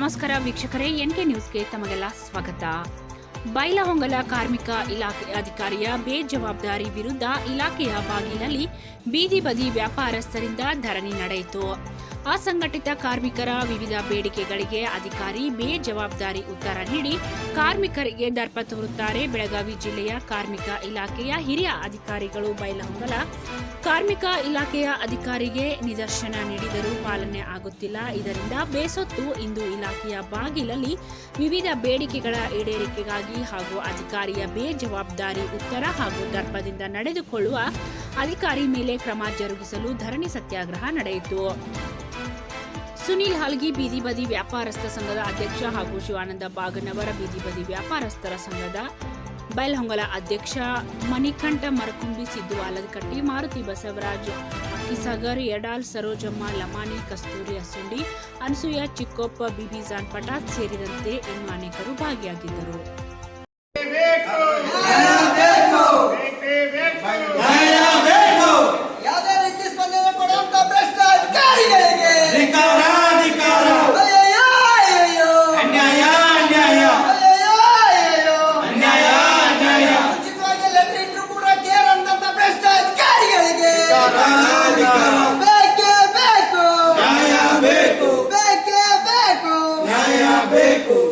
ನಮಸ್ಕಾರ ವೀಕ್ಷಕರೇ ಎನ್ಕೆ ನ್ಯೂಸ್ಗೆ ತಮಗೆಲ್ಲ ಸ್ವಾಗತ. ಬೈಲಹೊಂಗಲ ಕಾರ್ಮಿಕ ಇಲಾಖೆ ಅಧಿಕಾರಿಯ ಬೇಜವಾಬ್ದಾರಿ ವಿರುದ್ಧ ಇಲಾಖೆಯ ಬಾಗಿಲಲ್ಲಿ ಬೀದಿ ಬದಿ ವ್ಯಾಪಾರಸ್ಥರಿಂದ ಧರಣಿ ನಡೆಯಿತು. ಅಸಂಘಟಿತ ಕಾರ್ಮಿಕರ ವಿವಿಧ ಬೇಡಿಕೆಗಳಿಗೆ ಅಧಿಕಾರಿ ಬೇಜವಾಬ್ದಾರಿ ಉತ್ತರ ನೀಡಿ ಕಾರ್ಮಿಕರಿಗೆ ದರ್ಪ ತೋರುತ್ತಾರೆ ಬೆಳಗಾವಿ ಜಿಲ್ಲೆಯ ಕಾರ್ಮಿಕ ಇಲಾಖೆಯ ಹಿರಿಯ ಅಧಿಕಾರಿಗಳು ಬೈಲಹೊಂಗಲ ಕಾರ್ಮಿಕ ಇಲಾಖೆಯ ಅಧಿಕಾರಿಗೆ ನಿದರ್ಶನ ನೀಡಿದರೂ ಪಾಲನೆ ಆಗುತ್ತಿಲ್ಲ. ಇದರಿಂದ ಬೇಸತ್ತು ಇಂದು ಇಲಾಖೆಯ ಬಾಗಿಲಲ್ಲಿ ವಿವಿಧ ಬೇಡಿಕೆಗಳ ಈಡೇರಿಕೆಗಾಗಿ ಹಾಗೂ ಅಧಿಕಾರಿಯ ಬೇಜವಾಬ್ದಾರಿ ಉತ್ತರ ಹಾಗೂ ದರ್ಪದಿಂದ ನಡೆದುಕೊಳ್ಳುವ ಅಧಿಕಾರಿ ಮೇಲೆ ಕ್ರಮ ಜರುಗಿಸಲು ಧರಣಿ ಸತ್ಯಾಗ್ರಹ ನಡೆಯಿತು. ಸುನೀಲ್ ಹಲ್ಗಿ, ಬೀದಿ ಬದಿ ವ್ಯಾಪಾರಸ್ಥ ಸಂಘದ ಅಧ್ಯಕ್ಷ ಹಾಗೂ ಶಿವಾನಂದ ಬಾಗನವರ ಬೀದಿ ಬದಿ ವ್ಯಾಪಾರಸ್ಥರ ಸಂಘದ ಬೈಲ್ಹೊಂಗಲ ಅಧ್ಯಕ್ಷ ಮಣಿಕಂಠ ಮರಕುಂಬಿ, ಸಿದ್ದು ಆಲದಕಟ್ಟಿ, ಮಾರುತಿ ಬಸವರಾಜ್, ಅಕ್ಕಿಸಾಗರ್ ಯಡಾಲ್ ಸರೋಜಮ್ಮ ಲಮಾನಿ ಕಸ್ತೂರಿ ಅಸುಂಡಿ, ಅನಸೂಯ, ಚಿಕ್ಕೊಪ್ಪ ಬಿಬಿಜಾನ್ ಪಟಾತ್ ಸೇರಿದಂತೆ ಇನ್ನು ಅನೇಕರು ಭಾಗಿಯಾಗಿದ್ದರು. Chaveco.